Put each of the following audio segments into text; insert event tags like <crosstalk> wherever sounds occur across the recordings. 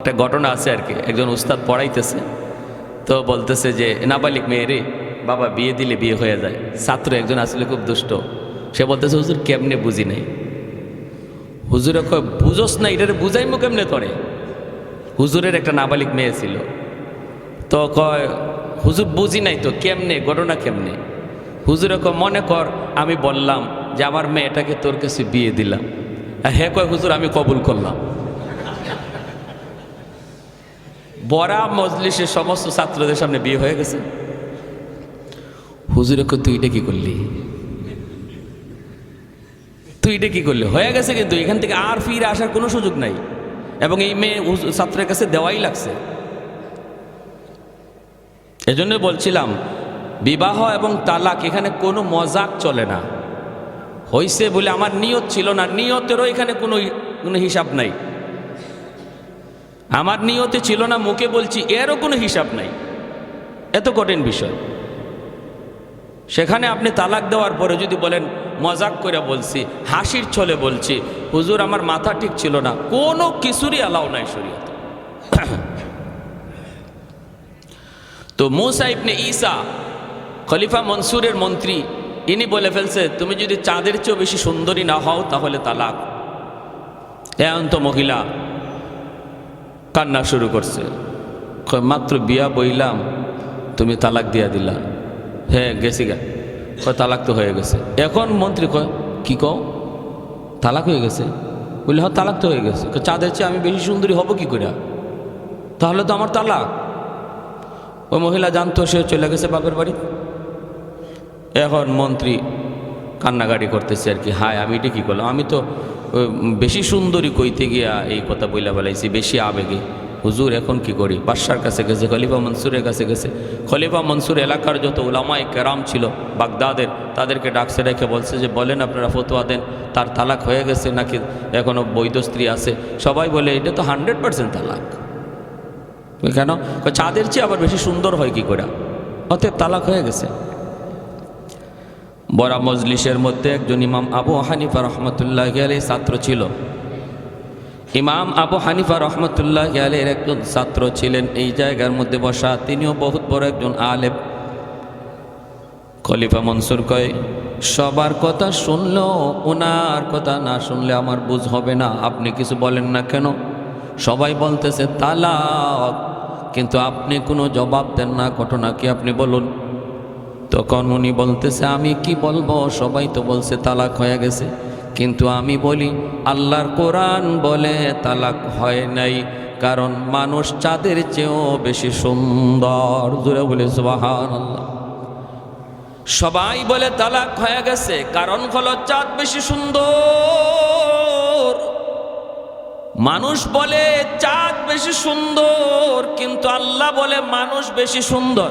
একটা ঘটনা আছে আর কি। একজন উস্তাদ পড়াইতেছে, তো বলতেছে যে, নাবালিক মেয়ে রে, বাবা বিয়ে দিলে বিয়ে হয়ে যায়। ছাত্র একজন আসলে খুব দুষ্ট। সে বলতেছে, হুজুর কেমনে বুঝি নাই? হুজুরে কয়, বুঝোস না, এটারে বুঝাইমো কেমনে তোরে? হুজুরের একটা নাবালিক মেয়ে ছিল। তো কয়, হুজুর বুঝি নাই তো, কেমনে, ঘটনা কেমনে? হুজুরে কয়, মনে কর, আমি বললাম যে, আমার মেয়েটাকে তোর কাছে বিয়ে দিলাম। আর হ্যাঁ কয়, হুজুর, আমি কবুল করলাম। বড়া মজলিসের সমস্ত ছাত্রদের সামনে বিয়ে হয়ে গেছে। হুজুরে তুই এটা কি করলি? তুই এটা কি করলি? হয়ে গেছে কিন্তু, এখান থেকে আর ফিরে আসার কোনো সুযোগ নাই। এবং এই মেয়ে ছাত্রের কাছে দেওয়াই লাগছে। এজন্য বলছিলাম, বিবাহ এবং তালাক এখানে কোনো মজাক চলে না। হইছে বলে আমার নিয়ত ছিল না, নিয়তেরও এখানে কোনো কোনো হিসাব নাই। আমার নিয়তে ছিল না, মুখে বলছি, এরও কোনো হিসাব নাই। এত কঠিন বিষয়। সেখানে আপনি তালাক দেওয়ার পরে যদি বলেন, মজাক করে বলছি, হাসির ছলে বলছি, হুজুর, আমার মাথা ঠিক ছিল না, কোনো কিছুরই অ্যালাউ নাই শরীয়তে। <coughs> তো মুসা ইবনে ঈসা, খলিফা মনসুরের মন্ত্রী, ইনি বলে ফেলছে, তুমি যদি চাঁদের চেয়েও বেশি সুন্দরী না হও, তাহলে তালাক। এমন তো মহিলা কান্না শুরু করছে। মাত্র বিয়া বইলাম, তুমি তালাক দিয়া দিলা। হ্যাঁ গেছি গা। কয়, তালাক তো হয়ে গেছে। এখন মন্ত্রী কয়, কি কও? তালাক হয়ে গেছে। বললে হ্যাঁ তালাক তো হয়ে গেছে। চাঁদের চেয়ে আমি বেশি সুন্দরী হব কি করে তাহলে তো আমার তালাক। ওই মহিলা জানতো, সে চলে গেছে বাপের বাড়ি। এখন মন্ত্রী কান্নাকাটি করতেছে আর কি, হায়, আমি এটা কী করলাম? আমি তো বেশি সুন্দরী কইতে গিয়া এই কথা বইলা বেলাইছি বেশি আবেগে। হুজুর, এখন কি করি? বাদশার কাছে গেছে, খলিফা মনসুরের কাছে গেছে। খলিফা মনসুর এলাকার যত উলামায় কেরাম ছিল, বাগদাদের, তাদেরকে ডাকছে, রেখে বলছে যে, বলেন আপনারা ফতোয়া দেন, তার তালাক হয়ে গেছে নাকি এখনও বৈধ স্ত্রী আছে? সবাই বলে, এটা তো হান্ড্রেড পার্সেন্ট তালাক। কেন? চাঁদের চেয়ে আবার বেশি সুন্দর হয় কি করে? অতএব তালাক হয়ে গেছে। বড়া মজলিসের মধ্যে একজন ইমাম আবু হানিফা রহমতুল্লাহ আলী ছাত্র ছিল। ইমাম আবু হানিফা রহমতুল্লাহ আলীর একজন ছাত্র ছিলেন। এই জায়গার মধ্যে বসা তিনিও বহুত বড় একজন আলেম। খলিফা মনসুর কয়, সবার কথা শুনলেও ওনার কথা না শুনলে আমার বুঝ হবে না। আপনি কিছু বলেন না কেন? সবাই বলতেছে, তালাক। কিন্তু আপনি কোনো জবাব দেন না, ঘটনা কি আপনি বলুন? তখন উনি বলতেছে, আমি কি বলব? সবাই তো বলছে, তালাক হয়ে গেছে। কিন্তু আমি বলি, আল্লাহর কোরআন বলে তালাক হয় নাই, কারণ মানুষ চাঁদের চেয়েও বেশি সুন্দর। জুড়ে বলে সুবাহান আল্লাহ সবাই বলে, তালাক হয়ে গেছে, কারণ হলো চাঁদ বেশি সুন্দর। মানুষ বলে, চাঁদ বেশি সুন্দর। কিন্তু আল্লাহ বলে, মানুষ বেশি সুন্দর।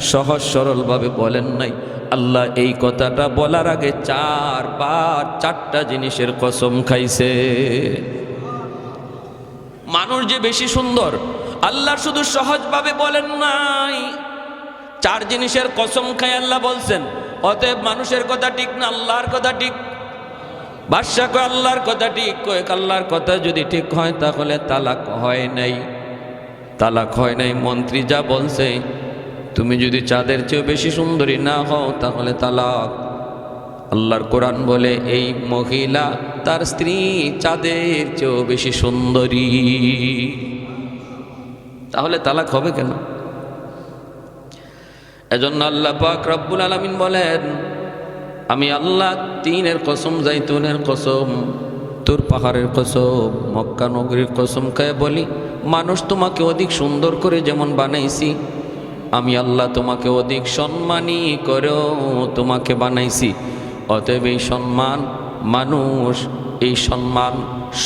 সহজ সরলভাবে বলেন নাই। আল্লাহ এই কথাটা বলার আগে চার চারবার চারটা জিনিসের কসম খাইছে। মানুষ যে বেশি সুন্দর, আল্লাহ শুধু সহজভাবে বলেন নাই। চার জিনিসের কসম খাই আল্লাহ বলছেন, অতএব মানুষের কথা ঠিক না, আল্লাহর কথা ঠিক। বাদশা কয়, আল্লাহর কথা ঠিক কয়েক আল্লাহর কথা যদি ঠিক হয় তাহলে তালাক হয় নাই। তালাক হয় নাই, মন্ত্রী যা বলছে তুমি যদি চাঁদের চেয়েও বেশি সুন্দরী না হও, তাহলে তালাক। আল্লাহর কোরআন বলে, এই মহিলা তার স্ত্রী চাঁদের চেয়েও বেশি সুন্দরী। তাহলে তালাক হবে কেন? এজন্য আল্লাহ পাক রব্বুল আলমিন বলেন, আমি আল্লাহ তিনের কসম, জাইতুনের কসম, তোর পাহাড়ের কসম, মক্কা নগরীর কসম খায় বলি, মানুষ তোমাকে অধিক সুন্দর করে যেমন বানাইছি আমি আল্লাহ তোমাকে অধিক সম্মানী করেও তোমাকে বানাইছি। অতএব এই সম্মান মানুষ, এই সম্মান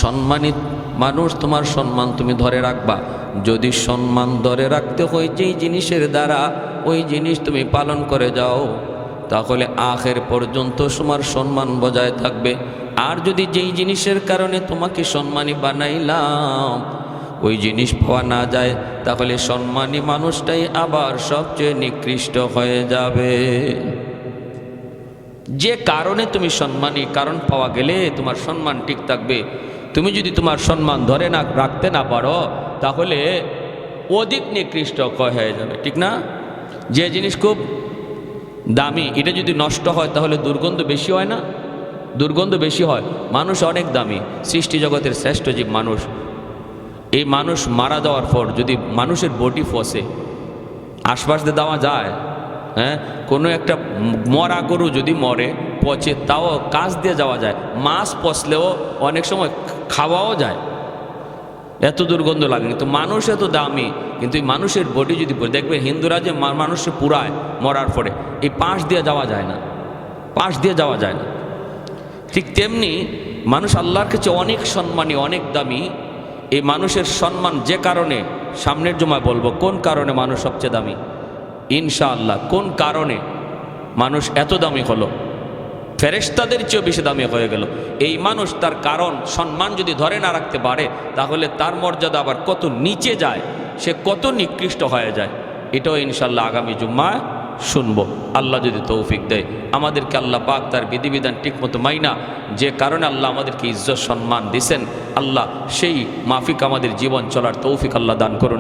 সম্মানিত মানুষ, তোমার সম্মান তুমি ধরে রাখবা। যদি সম্মান ধরে রাখতে হয়, যেই জিনিসের দ্বারা ওই জিনিস তুমি পালন করে যাও, তাহলে আখের পর্যন্ত তোমার সম্মান বজায় থাকবে। আর যদি যেই জিনিসের কারণে তোমাকে সম্মানী বানাইলাম ওই জিনিস পাওয়া না যায়, তাহলে সম্মানী মানুষটাই আবার সবচেয়ে নিকৃষ্ট হয়ে যাবে। যে কারণে তুমি সম্মানী, কারণ পাওয়া গেলে তোমার সম্মান ঠিক থাকবে। তুমি যদি তোমার সম্মান ধরে না, রাখতে না পারো, তাহলে অধিক নিকৃষ্ট হয়ে যাবে, ঠিক না? যে জিনিস খুব দামি, এটা যদি নষ্ট হয়, তাহলে দুর্গন্ধ বেশি হয় না? দুর্গন্ধ বেশি হয়। মানুষ অনেক দামি। সৃষ্টি জগতের শ্রেষ্ঠ জীব মানুষ। এই মানুষ মারা যাওয়ার পর যদি মানুষের বডি ফসে, আশপাশ দিয়ে দেওয়া যায় হ্যাঁ? কোনো একটা মরা গরু যদি মরে, পচে, তাও কাজ দিয়ে যাওয়া যায়। মাছ পচলেও অনেক সময় খাওয়াও যায়। এত দুর্গন্ধ লাগে, কিন্তু মানুষ এত দামি, কিন্তু এই মানুষের বডি যদি দেখবে হিন্দুরা যে মানুষে পুরায় মরার পরে, এই পাশ দিয়ে যাওয়া যায় না। পাশ দিয়ে যাওয়া যায় না। ঠিক তেমনি মানুষ আল্লাহর কাছে অনেক সম্মানী, অনেক দামি এই মানুষের সম্মান যে কারণে সামনের জমায় বলব, কোন কারণে মানুষ সবচেয়ে দামি? ইনশাআল্লাহ, কোন কারণে মানুষ এত দামি হলো? ফেরেশতাদের চেয়েও বেশি দামি হয়ে গেল। এই মানুষ তার কারণ, সম্মান যদি ধরে না রাখতে পারে, তাহলে তার মর্যাদা আবার কত নিচে যায়, সে কত নিকৃষ্ট হয়ে যায়, এটাও ইনশাল্লাহ আগামী জুম্মায় শুনব। আল্লাহ যদি তৌফিক দেয়। আমাদেরকে আল্লাহ পাক তার বিধিবিধান ঠিকমতো মাইনা যে কারণে আল্লাহ আমাদেরকে ইজ্জত সম্মান দিছেন। আল্লাহ সেই মাফিক আমাদের জীবন চলার তৌফিক আল্লাহ দান করুন।